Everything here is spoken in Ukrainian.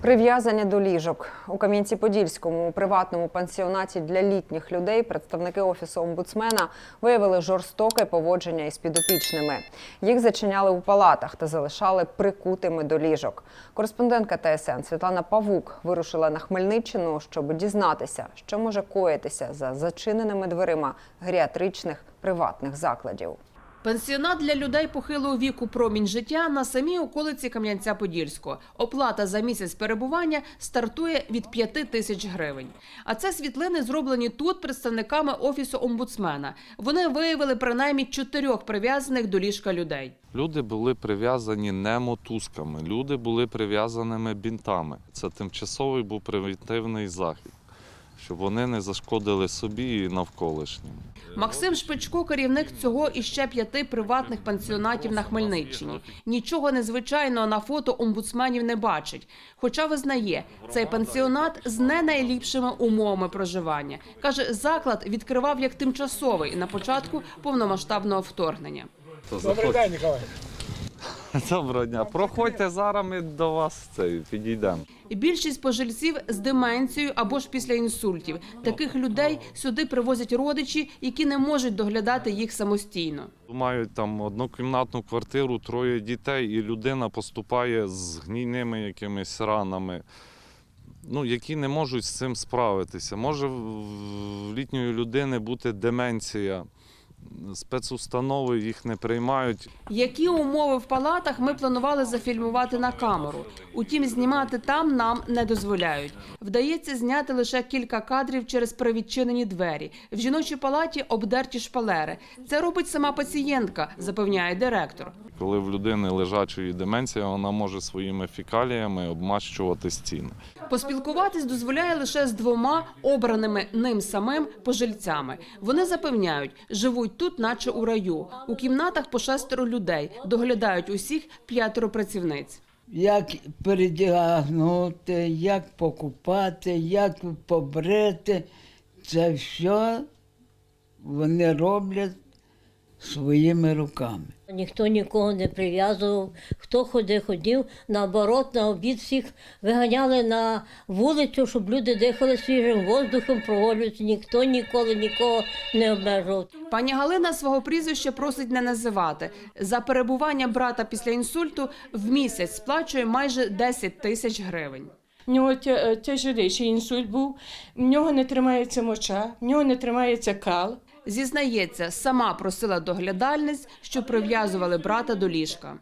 Прив'язання до ліжок у Кам'янці-Подільському у приватному пансіонаті для літніх людей представники офісу омбудсмена виявили жорстоке поводження із підопічними. Їх зачиняли у палатах та залишали прикутими до ліжок. Кореспондентка ТСН Світлана Павук вирушила на Хмельниччину, щоб дізнатися, що може коїтися за зачиненими дверима геріатричних приватних закладів. Пенсіонат для людей похилого віку промінь життя на самій околиці Кам'янця-Подільського. Оплата за місяць перебування стартує від 5 тисяч гривень. А це світлини зроблені тут представниками офісу омбудсмена. Вони виявили принаймні чотирьох прив'язаних до ліжка людей. Люди були прив'язані не мотузками, люди були прив'язаними бінтами. Це тимчасовий був превентивний захід, щоб вони не зашкодили собі і навколишнім. Максим Шпичко, керівник цього і ще п'яти приватних пансіонатів на Хмельниччині. Нічого незвичайного на фото омбудсменів не бачить. Хоча визнає, цей пансіонат з не найліпшими умовами проживання. Каже, заклад відкривав як тимчасовий на початку повномасштабного вторгнення. Добрий день, Ніколай. Доброго дня. Проходьте зараз. Ми до вас це підійдемо. Більшість пожильців з деменцією або ж після інсультів. Таких людей сюди привозять родичі, які не можуть доглядати їх самостійно. Мають там однокімнатну квартиру, троє дітей, і людина поступає з гнійними якимись ранами, ну, які не можуть з цим справитися. Може в в літньої людини бути деменція, спецустанови їх не приймають. Які умови в палатах ми планували зафільмувати на камеру. Утім, знімати там нам не дозволяють. Вдається зняти лише кілька кадрів через привідчинені двері. В жіночій палаті обдерті шпалери. Це робить сама пацієнтка, запевняє директор. Коли в людини лежачої деменція, вона може своїми фікаліями обмащувати стіни. Поспілкуватись дозволяє лише з двома обраними ним самим пожильцями. Вони запевняють, живуть тут, наче у раю. У кімнатах по шестеро людей доглядають усіх п'ятеро працівниць. як передягнути, як покупати, як побрити. Це все вони роблять своїми руками. Ніхто нікого не прив'язував. Хто ходив, ходив. Наоборот, на обід всіх виганяли на вулицю, щоб люди дихали свіжим воздухом, прогулювалися. Ніхто ніколи нікого не обмежував. Пані Галина свого прізвища просить не називати. За перебування брата після інсульту в місяць сплачує майже 10 тисяч гривень. В нього е, тяжеліший інсульт був, в нього не тримається моча, в нього не тримається кал. Зізнається, сама просила доглядальниць, що прив'язували брата до ліжка.